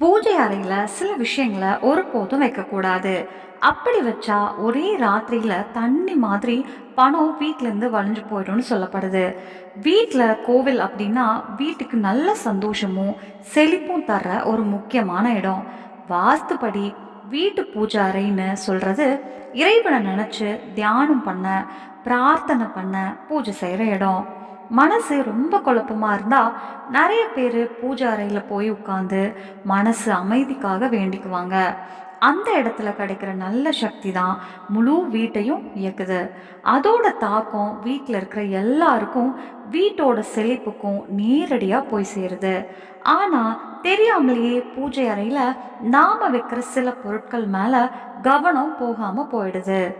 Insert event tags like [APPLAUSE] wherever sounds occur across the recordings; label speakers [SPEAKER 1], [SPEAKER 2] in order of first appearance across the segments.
[SPEAKER 1] பூஜை அறையில் சில விஷயங்களை ஒருபோதும் வைக்கக்கூடாது. அப்படி வச்சா ஒரே ராத்திரியில் தண்ணி மாதிரி பணம் வீட்டிலேருந்து வளைஞ்சு போயிடும்னு சொல்லப்படுது. வீட்டில் கோவில் அப்படின்னா வீட்டுக்கு நல்ல சந்தோஷமும் செழிப்பும் தர ஒரு முக்கியமான இடம். வாஸ்துப்படி வீட்டு பூஜை அறைன்னு சொல்கிறது இறைவனை நினச்சி தியானம் பண்ண பிரார்த்தனை பண்ண பூஜை செய்கிற இடம். மனசு ரொம்ப குழப்பமாக இருந்தால் நிறைய பேர் பூஜை அறையில் போய் உட்காந்து மனசு அமைதிக்காக வேண்டிக்குவாங்க. அந்த இடத்துல கிடைக்கிற நல்ல சக்தி தான் முழு வீட்டையும் இயக்குது. அதோட தாக்கம் வீட்டில் இருக்கிற எல்லாருக்கும் வீட்டோட செழிப்புக்கும் நேரடியாக போய் சேருது. ஆனால் தெரியாமலேயே பூஜை அறையில் நாம் வைக்கிற சில பொருட்கள் மேலே கவனம் போகாமல் போயிடுது.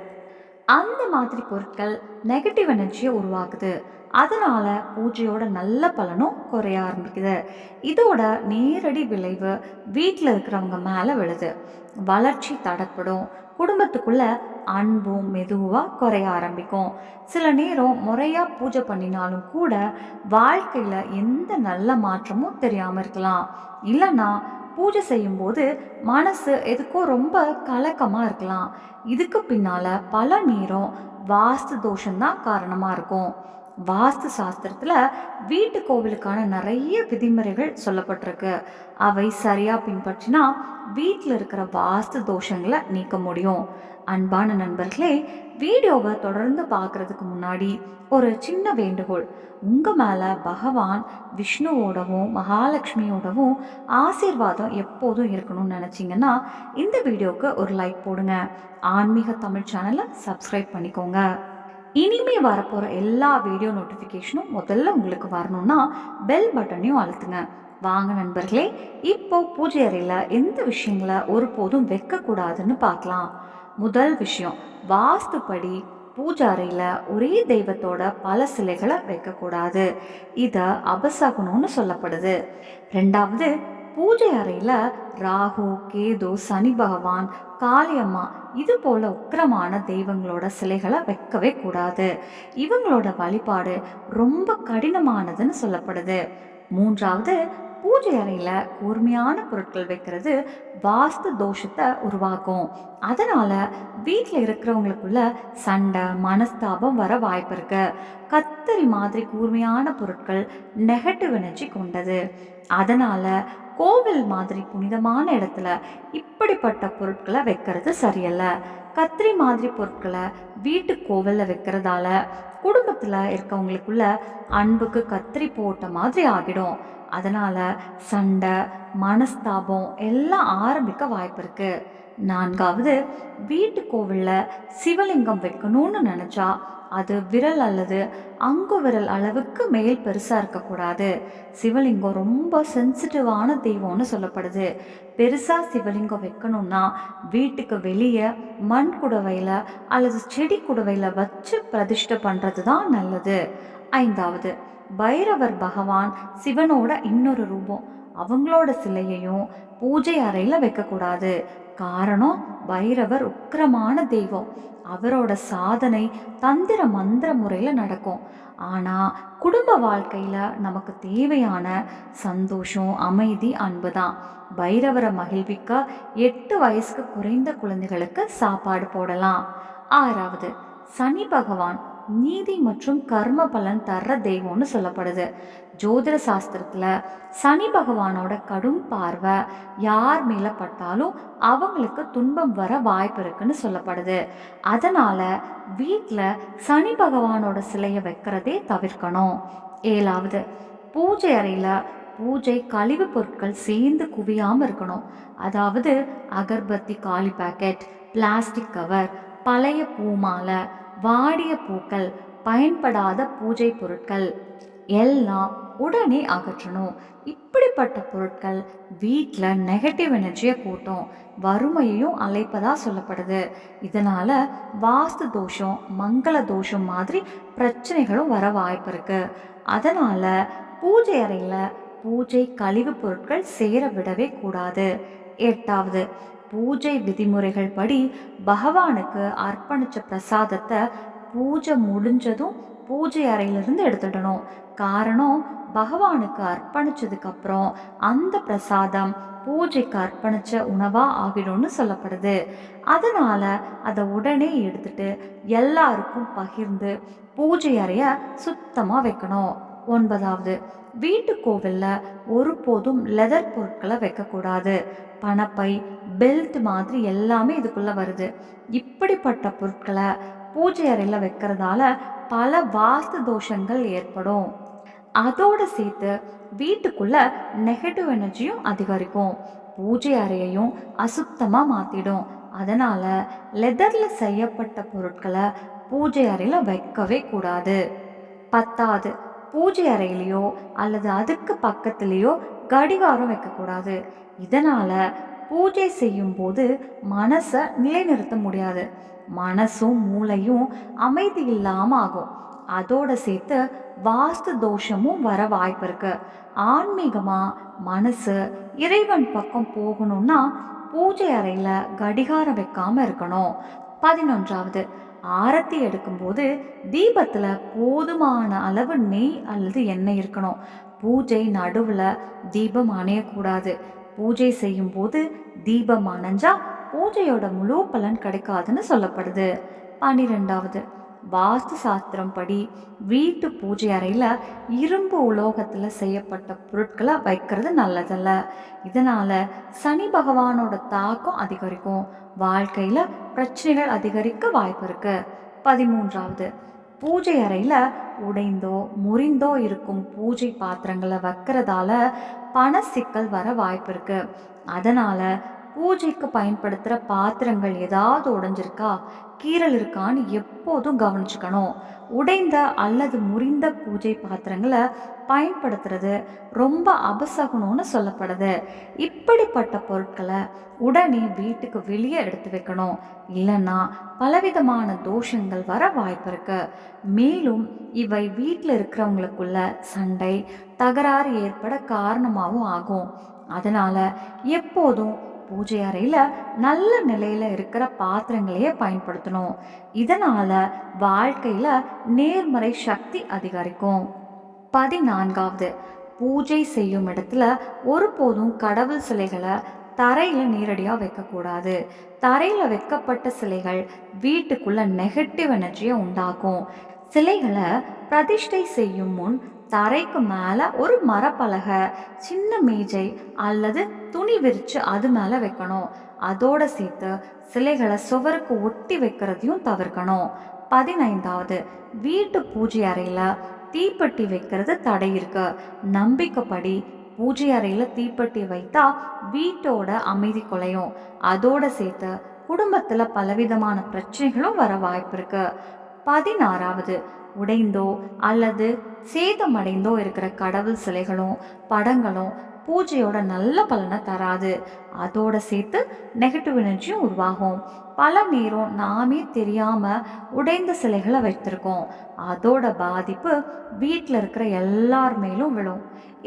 [SPEAKER 1] அந்த மாதிரி பொருட்கள் நெகட்டிவ் எனர்ஜியை உருவாக்குது. அதனால பூஜையோட நல்ல பலனும் குறைய ஆரம்பிக்குது. இதோட நேரடி விளைவு வீட்டில் இருக்கிறவங்க மேலே விழுது. வளர்ச்சி தடப்படும். குடும்பத்துக்குள்ள அன்பும் மெதுவாக குறைய ஆரம்பிக்கும். சில நேரம் முறையாக பூஜை பண்ணினாலும் கூட வாழ்க்கையில் எந்த நல்ல மாற்றமும் தெரியாமல் இருக்கலாம். இல்லைன்னா பூஜை செய்யும்போது மனசு எதுக்கோ ரொம்ப கலக்கமாக இருக்கலாம். இதுக்கு பின்னால் பல நேரம் வாஸ்து தோஷம்தான் காரணமாக இருக்கும். வாஸ்து சாஸ்திரத்தில் வீட்டு கோவிலுக்கான நிறைய விதிமுறைகள் சொல்லப்பட்டிருக்கு. அவை சரியாக பின்பற்றினா வீட்டில் இருக்கிற வாஸ்து தோஷங்களை நீக்க முடியும். அன்பான நண்பர்களே வீடியோவை தொடர்ந்து பார்க்குறதுக்கு முன்னாடி ஒரு சின்ன வேண்டுகோள். உங்கள் மேலே பகவான் விஷ்ணுவோடவும் மகாலட்சுமியோடவும் ஆசீர்வாதம் எப்போதும் இருக்கணும்னு நினச்சிங்கன்னா இந்த வீடியோவுக்கு ஒரு லைக் போடுங்க. ஆன்மீக தமிழ் சேனலை சப்ஸ்கிரைப் பண்ணிக்கோங்க. இனிமே வரப்போகிற எல்லா வீடியோ நோட்டிஃபிகேஷனும் முதல்ல உங்களுக்கு வரணும்னா பெல் பட்டனையும் அழுத்துங்க. வாங்க நண்பர்களே இப்போ பூஜை அறையில் எந்த விஷயங்களை ஒருபோதும் வைக்கக்கூடாதுன்னு பார்க்கலாம். முதல் விஷயம் வாஸ்துப்படி பூஜை அறையில் ஒரே தெய்வத்தோட பல சிலைகளை வைக்கக்கூடாது. இதை அபசகுணம்னு சொல்லப்படுது. ரெண்டாவது பூஜை அறையில் ராகு கேது சனி பகவான் காளியம்மா இது போல உக்கிரமான தெய்வங்களோட சிலைகளை வைக்கவே கூடாது. இவங்களோட வழிபாடு ரொம்ப கடினமானதுன்னு சொல்லப்படுது. மூன்றாவது பூஜை அறையில் கூர்மையான பொருட்கள் வைக்கிறது வாஸ்து தோஷத்தை உருவாக்கும். அதனால வீட்டில் இருக்கிறவங்களுக்குள்ள சண்டை மனஸ்தாபம் வர வாய்ப்பு இருக்கு. கத்தரி மாதிரி கூர்மையான பொருட்கள் நெகட்டிவ் எனர்ஜி கொண்டது. அதனால கோவில் மாதிரி புனிதமான இடத்துல இப்படிப்பட்ட பொருட்களை வைக்கிறது சரியல்ல. கத்திரி மாதிரி பொருட்களை வீட்டு கோவிலில் வைக்கிறதால குடும்பத்தில் இருக்கவங்களுக்குள்ள அன்புக்கு கத்திரி போட்ட மாதிரி ஆகிடும். அதனால் சண்டை மனஸ்தாபம் எல்லாம் ஆரம்பிக்க வாய்ப்பு இருக்குது நான்காவது வீட்டு கோவிலில் சிவலிங்கம் வைக்கணும்னு நினச்சா அது விரல் அல்லது அங்கு விரல் அளவுக்கு மேல் பெருசாக இருக்கக்கூடாது. சிவலிங்கம் ரொம்ப சென்சிட்டிவான தெய்வம்னு சொல்லப்படுது. பெருசாக சிவலிங்கம் வைக்கணும்னா வீட்டுக்கு வெளியே மண் குடவையில் அல்லது செடி குடவையில் வச்சு பிரதிஷ்டை பண்ணுறது தான் நல்லது. ஐந்தாவது பைரவர் பகவான் சிவனோட இன்னொரு ரூபம். அவங்களோட சிலையையும் பூஜை அறையில் வைக்கக்கூடாது. காரணம் பைரவர் உக்கிரமான தெய்வம். அவரோட சாதனை தந்திர மந்திர முறையில் நடக்கும். ஆனால் குடும்ப வாழ்க்கையில் நமக்கு தேவையான சந்தோஷம் அமைதி அன்பு தான். பைரவரை மகிழ்விக்க எட்டு வயசுக்கு குறைந்த குழந்தைகளுக்கு சாப்பாடு போடலாம். ஆறாவது சனி பகவான் நீதி மற்றும் கர்ம பலன் தர்ற தெய்வம்னு சொல்லப்படுது. ஜோதிட சாஸ்திரத்தில் சனி பகவானோட கடும் பார்வை யார் மேலே பட்டாலும் அவங்களுக்கு துன்பம் வர வாய்ப்பு இருக்குன்னு சொல்லப்படுது. அதனால் வீட்டில் சனி பகவானோட சிலையை வைக்கிறதே தவிர்க்கணும். ஏழாவது பூஜை அறையில் பூஜை கழிவு பொருட்கள் சேர்ந்து குவியாமல் இருக்கணும். அதாவது அகர்பத்தி காலி பாக்கெட் பிளாஸ்டிக் கவர் பழைய பூமாலை வாடிய பூக்கள் பயன்படாத பூஜை பொருட்கள் எல்லாம் உடனே அகற்றணும். இப்படிப்பட்ட பொருட்கள் வீட்டில் நெகட்டிவ் எனர்ஜியை கூட்டும். வறுமையையும் அழைப்பதா சொல்லப்படுது. இதனால் வாஸ்து தோஷம் மங்கள தோஷம் மாதிரி பிரச்சனைகளும் வர வாய்ப்பு இருக்குது அதனால் பூஜை அறையில் பூஜை கழிவு பொருட்கள் சேர விடவே கூடாது. எட்டாவது பூஜை விதிமுறைகள் படி பகவானுக்கு அர்ப்பணித்த பிரசாதத்தை பூஜை முடிஞ்சதும் பூஜை அறையிலிருந்து எடுத்துடணும். காரணம் பகவானுக்கு அர்ப்பணிச்சதுக்கப்புறம் அந்த பிரசாதம் பூஜைக்கு அர்ப்பணிச்ச உணவாக ஆகிடும்னு சொல்லப்படுது. அதனால் அதை உடனே எடுத்துட்டு எல்லாருக்கும் பகிர்ந்து பூஜை அறையை சுத்தமாக வைக்கணும். ஒன்பதாவது வீட்டு கோவிலில் ஒருபோதும் லெதர் பொருட்களை வைக்கக்கூடாது. பணப்பை பெல்ட் மாதிரி எல்லாமே இதுக்குள்ளே வருது. இப்படிப்பட்ட பொருட்களை பூஜை அறையில் வைக்கிறதால பல வாஸ்து தோஷங்கள் ஏற்படும். அதோடு சேர்த்து வீட்டுக்குள்ள நெகட்டிவ் எனர்ஜியும் அதிகரிக்கும். பூஜை அறையையும் அசுத்தமாக மாற்றிடும் அதனால் லெதரில் செய்யப்பட்ட பொருட்களை பூஜை அறையில் வைக்கவே கூடாது. பத்தாவது பூஜை அறையிலையோ அல்லது அதுக்கு பக்கத்துலேயோ கடிகாரம் வைக்கக்கூடாது. இதனால் பூஜை செய்யும்போது மனசை நிலைநிறுத்த முடியாது. மனசும் மூளையும் அமைதி இல்லாமல் ஆகும் அதோட சேர்த்து வாஸ்து தோஷமும் வர வாய்ப்பு இருக்கு. ஆன்மீகமாக மனசு இறைவன் பக்கம் போகணும்னா பூஜை அறையில் கடிகாரம் வைக்காமல் இருக்கணும். பதினொன்றாவது ஆரத்தி எடுக்கும்போது தீபத்தில் போதுமான அளவு நெய் அல்லது எண்ணெய் இருக்கணும். பூஜை நடுவில் தீபம் அணையக்கூடாது. பூஜை செய்யும் போது தீபம் அணைஞ்சா பூஜையோட முழு பலன் கிடைக்காதுன்னு சொல்லப்படுது. பன்னிரெண்டாவது வாஸ்து சாஸ்திரம் படி வீட்டு பூஜை அறையில் இரும்பு உலோகத்தில் செய்யப்பட்ட பொருட்களை வைக்கிறது நல்லதல்ல. இதனால் சனி பகவானோட தாக்கம் அதிகரிக்கும். வாழ்க்கையில் பிரச்சனைகள் அதிகரிக்க வாய்ப்பு இருக்குது பதிமூன்றாவது பூஜை அறையில் உடைந்தோ முறிந்தோ இருக்கும் பூஜை பாத்திரங்களை வைக்கிறதால பண சிக்கல் வர வாய்ப்பு இருக்குது அதனால் பூஜைக்கு பயன்படுத்துகிற பாத்திரங்கள் ஏதாவது உடைஞ்சிருக்கா? கீரல் இருக்கான்னு எப்போதும் கவனிச்சுக்கணும். உடைந்த அல்லது முறிந்த பூஜை பாத்திரங்களை பயன்படுத்துறது ரொம்ப அபசகுணம்னு சொல்லப்படுது. இப்படிப்பட்ட பொருட்களை உடனே வீட்டுக்கு வெளியே எடுத்து வைக்கணும். இல்லைன்னா பலவிதமான தோஷங்கள் வர வாய்ப்பு இருக்கு. மேலும் இவை வீட்டில் இருக்கிறவங்களுக்குள்ள சண்டை தகராறு ஏற்பட காரணமாகவும் ஆகும். அதனால எப்போதும் பூஜை அறையில் நல்ல நிலையில் இருக்கிற பாத்திரங்களையே பயன்படுத்தணும். இதனால் வாழ்க்கையில் நேர்மறை சக்தி அதிகரிக்கும். பதினான்காவது பூஜை செய்யும் இடத்துல ஒருபோதும் கடவுள் சிலைகளை தரையில் நேரடியாக வைக்கக்கூடாது. தரையில் வைக்கப்பட்ட சிலைகள் வீட்டுக்குள்ள நெகட்டிவ் எனர்ஜியை உண்டாக்கும். சிலைகளை பிரதிஷ்டை செய்யும் முன் தரைக்கு மேலே ஒரு மரப்பலகை சின்ன மேஜை அல்லது துணி விரித்து அது மேலே வைக்கணும். அதோட சேர்த்து சிலைகளை சுவருக்கு ஒட்டி வைக்கிறதையும் தவிர்க்கணும். பதினைந்தாவது வீட்டு பூஜை அறையில் தீப்பெட்டி வைக்கிறது தடை இருக்கு. நம்பிக்கைப்படி பூஜை அறையில் தீப்பெட்டி வைத்தா வீட்டோட அமைதி குலையும். அதோட சேர்த்து குடும்பத்தில் பலவிதமான பிரச்சனைகளும் வர வாய்ப்பு இருக்கு. பதினாறாவது உடைந்தோ அல்லது சேதமடைந்தோ இருக்கிற கடவுள் சிலைகளும் படங்களும் பூஜையோட நல்ல பலனை தராது. அதோட சேர்த்து நெகட்டிவ் எனர்ஜியும் உருவாகும். பல நேரம் நாமே தெரியாமல் உடைந்த சிலைகளை வைத்திருக்கோம். அதோட பாதிப்பு வீட்டில் இருக்கிற எல்லார் மேலும் விழும்.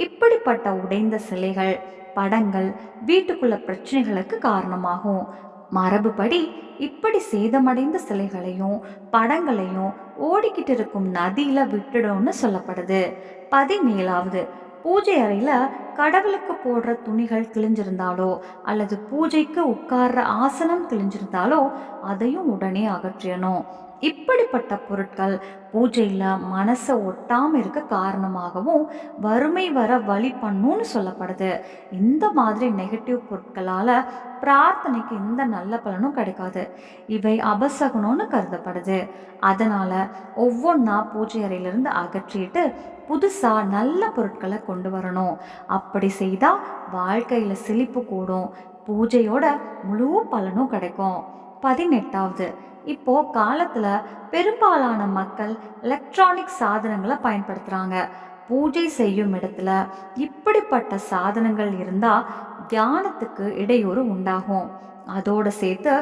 [SPEAKER 1] இப்படிப்பட்ட உடைந்த சிலைகள் படங்கள் வீட்டுக்குள்ள பிரச்சனைகளுக்கு காரணமாகும். மரபுபடி இப்படி சேதமடைந்த சிலைகளையும் படங்களையும் ஓடிக்கிட்டு இருக்கும் நதியில விட்டுடும்னு சொல்லப்படுது. பதினேழாவது பூஜை அறையில கடவுளுக்கு போடுற துணிகள் கிழிஞ்சிருந்தாலோ அல்லது பூஜைக்கு உட்கார்ற ஆசனம் கிழிஞ்சிருந்தாலோ அதையும் உடனே அகற்றியணும் இப்படிப்பட்ட பொருட்கள் பூஜையில் மனசை ஒட்டாமல் இருக்க காரணமாகவும் வறுமை வர வழி பண்ணுன்னு சொல்லப்படுது. இந்த மாதிரி நெகட்டிவ் பொருட்களால் பிரார்த்தனைக்கு எந்த நல்ல பலனும் கிடைக்காது. இவை அபசகுணம்னு கருதப்படுது. அதனால் ஒவ்வொன்றா பூஜை அறையிலிருந்து அகற்றிட்டு புதுசாக நல்ல பொருட்களை கொண்டு வரணும். அப்படி செய்தால் வாழ்க்கையில் செழிப்பு கூடும். பூஜையோட முழு பலனும் கிடைக்கும். பதினெட்டாவது. இப்போ காலத்துல பெரும்பாலான மக்கள் எலக்ட்ரானிக் சாதனங்களை பயன்படுத்துறாங்க. பூஜை செய்யும் இடத்துல இப்படிப்பட்ட சாதனங்கள் இருந்தா தியானத்துக்கு இடையூறு உண்டாகும். அதோட சேர்த்து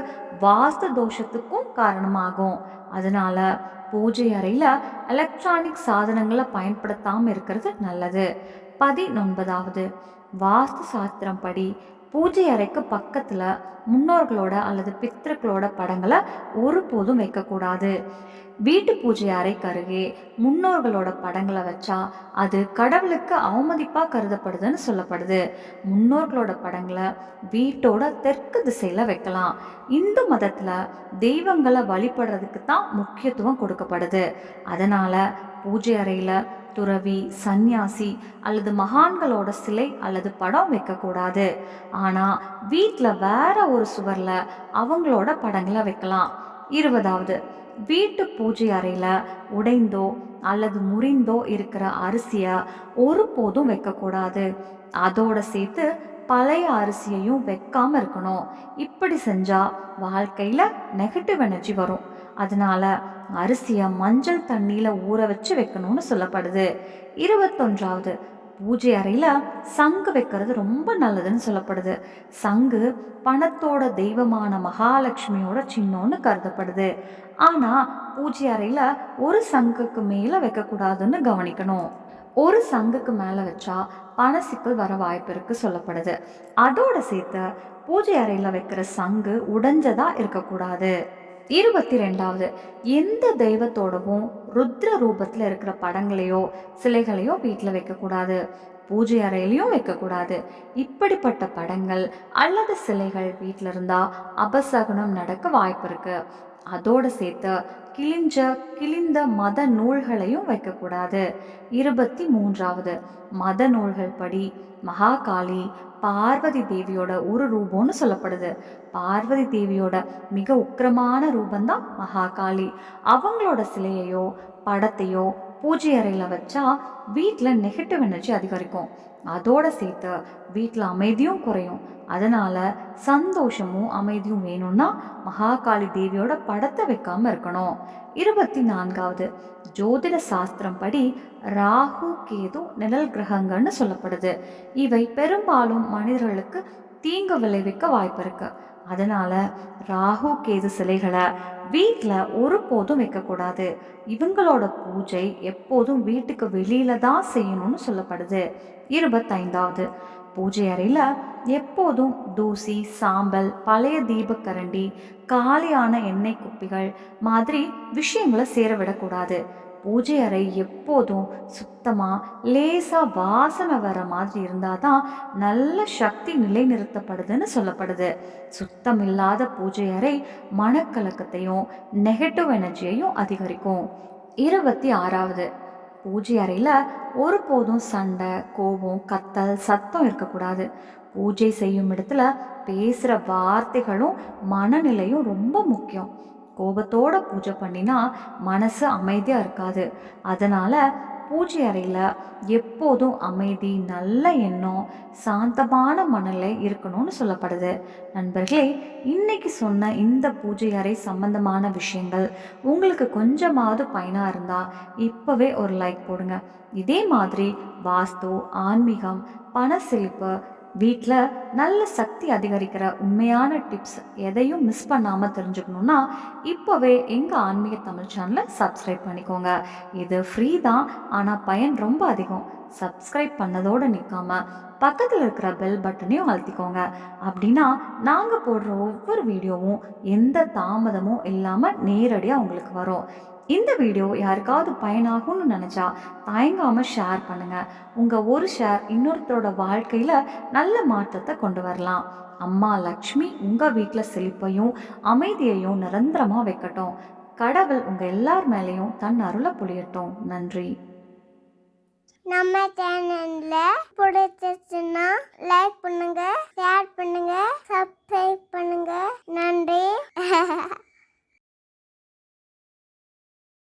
[SPEAKER 1] வாஸ்து தோஷத்துக்கும் காரணமாகும். அதனால பூஜை அறையில் எலக்ட்ரானிக் சாதனங்களை பயன்படுத்தாமல் இருக்கிறது நல்லது. பதினொன்பதாவது. வாஸ்து சாஸ்திரம் படி பூஜை அறைக்கு பக்கத்துல முன்னோர்களோட அல்லது பித்திருக்களோட படங்களை ஒருபோதும் வைக்கக்கூடாது. வீட்டு பூஜை அறைக்கு அருகே முன்னோர்களோட படங்களை வச்சா அது கடவுளுக்கு அவமதிப்பா கருதப்படுதுன்னு சொல்லப்படுது. முன்னோர்களோட படங்களை வீட்டோட தெற்கு திசையில வைக்கலாம். இந்து மதத்துல தெய்வங்களை வழிபடுறதுக்கு தான் முக்கியத்துவம் கொடுக்கப்படுது. அதனால பூஜை அறையில் துறவி சந்நியாசி அல்லது மகான்களோட சிலை அல்லது படம் வைக்கக்கூடாது. ஆனால் வீட்டில் வேற ஒரு சுவரில் அவங்களோட படங்களை வைக்கலாம். இருபதாவது வீட்டு பூஜை அறையில் உடைந்தோ அல்லது முறிந்தோ இருக்கிற அரிசியை ஒருபோதும் வைக்கக்கூடாது. அதோட சேர்த்து பழைய அரிசியையும் வைக்காம இருக்கணும். இப்படி செஞ்சா வாழ்க்கையில நெகட்டிவ் எனர்ஜி வரும். அதனால அரிசியை மஞ்சள் தண்ணியில ஊற வச்சு வைக்கணும்னு சொல்லப்படுது. இருபத்தொன்றாவது பூஜை அறையில் சங்கு வைக்கிறது ரொம்ப நல்லதுன்னு சொல்லப்படுது. சங்கு பணத்தோட தெய்வமான மகாலட்சுமியோட சின்னம்னு கருதப்படுது. ஆனால் பூஜை அறையில் ஒரு சங்குக்கு மேலே வைக்கக்கூடாதுன்னு கவனிக்கணும். ஒரு சங்குக்கு மேலே வச்சா பணசிக்கல் வர வாய்ப்பு இருக்கு சொல்லப்படுது. அதோட சேர்த்து பூஜை அறையில் வைக்கிற சங்கு உடைஞ்சதா இருக்கக்கூடாது. இருபத்தி ரெண்டாவது எந்த தெய்வத்தோடவும் ருத்ர ரூபத்தில் இருக்கிற படங்களையோ சிலைகளையோ வீட்டில் வைக்கக்கூடாது. பூஜை அறையிலையும் வைக்கக்கூடாது. இப்படிப்பட்ட படங்கள் அல்லது சிலைகள் வீட்டில் இருந்தால் அபசகுனம் நடக்க வாய்ப்பு இருக்குது அதோடு சேர்த்து கிழிஞ்ச கிழிந்த மத நூல்களையும் வைக்கக்கூடாது. இருபத்தி மூன்றாவது மத நூல்கள் படி மகாகாளி பார்வதி தேவியோட ஒரு ரூபம்னு சொல்லப்படுது. பார்வதி தேவியோட மிக உக்கிரமான ரூபந்தான் மகாகாளி. அவங்களோட சிலையையோ படத்தையோ பூஜை அறையில் வச்சா வீட்டில் நெகட்டிவ் எனர்ஜி அதிகரிக்கும். அதோட சேர்த்து வீட்டில் அமைதியும் குறையும். அதனால் சந்தோஷமும் அமைதியும் வேணும்னா மகாகாளி தேவியோட படத்தை வைக்காம இருக்கணும். இருபத்தி நான்காவது ஜோதிட சாஸ்திரம் படி ராகு கேது நிழல் கிரகங்கள்னு சொல்லப்படுது. இவை பெரும்பாலும் மனிதர்களுக்கு தீங்கு விளைவிக்க வாய்ப்பு இருக்கு. அதனால ராகு கேது சிலைகளை வீட்டில் ஒருபோதும் வைக்கக்கூடாது. இவங்களோட பூஜை எப்போதும் வீட்டுக்கு வெளியில தான் செய்யணும்னு சொல்லப்படுது. இருபத்தைந்தாவது பூஜை அறையில் எப்போதும் தூசி சாம்பல் பழைய தீபக்கரண்டி காலியான எண்ணெய் குப்பிகள் மாதிரி விஷயங்களை சேர விடக்கூடாது. பூஜை அறை எப்போதும் சுத்தமாக லேசாக வாசனை வர மாதிரி இருந்தால் தான் நல்ல சக்தி நிலைநிறுத்தப்படுதுன்னு சொல்லப்படுது. சுத்தம் இல்லாத பூஜை அறை மனக்கலக்கத்தையும் நெகட்டிவ் எனர்ஜியையும் அதிகரிக்கும். இருபத்தி ஆறாவது. பூஜை அறையில் ஒருபோதும் சண்டை கோபம் கத்தல் சத்தம் இருக்கக்கூடாது. பூஜை செய்யும் இடத்துல பேசுகிற வார்த்தைகளும் மனநிலையும் ரொம்ப முக்கியம். கோபத்தோட பூஜை பண்ணினா மனசு அமைதியாக இருக்காது. அதனால் பூஜை அறையில் எப்போதும் அமைதி நல்ல எண்ணம் சாந்தமான மனநிலை இருக்கணும்னு சொல்லப்படுது. நண்பர்களே இன்னைக்கு சொன்ன இந்த பூஜை அறை சம்பந்தமான விஷயங்கள் உங்களுக்கு கொஞ்சமாவது பயனாக இருந்தால் இப்போவே ஒரு லைக் போடுங்க. இதே மாதிரி வாஸ்து ஆன்மீகம் பண செழிப்பு வீட்டில் நல்ல சக்தி அதிகரிக்கிற உண்மையான டிப்ஸ் எதையும் மிஸ் பண்ணாமல் தெரிஞ்சுக்கணுன்னா இப்போவே எங்கள் ஆன்மீக தமிழ் சேனலை சப்ஸ்கிரைப் பண்ணிக்கோங்க. இது ஃப்ரீ தான் ஆனால் பயன் ரொம்ப அதிகம். சப்ஸ்கிரைப் பண்ணதோடு நிற்காம பக்கத்தில் இருக்கிற பெல் பட்டனையும் அழுத்திக்கோங்க. அப்படின்னா நாங்கள் போடுற ஒவ்வொரு வீடியோவும் எந்த தாமதமும் இல்லாமல் நேரடியாக உங்களுக்கு வரும். இந்த வீடியோ யாருக்காவது பயனாகும்னு நினச்சா தயங்காமல் ஷேர் பண்ணுங்கள் உங்கள் ஒரு ஷேர் இன்னொருத்தரோட வாழ்க்கையில் நல்ல மாற்றத்தை கொண்டு வரலாம். அம்மா லக்ஷ்மி உங்கள் வீட்டில் செழிப்பையும் அமைதியையும் நிரந்தரமாக வைக்கட்டும். கடவுள் உங்கள் எல்லார் மேலேயும் தன் அருளை புளியட்டும் நன்றி.
[SPEAKER 2] நம்ம சேனல்ல பிடிச்சிருச்சுன்னா லைக் பண்ணுங்க ஷேர் பண்ணுங்க சப்ஸ்கிரைப் பண்ணுங்க. நன்றி. [LAUGHS]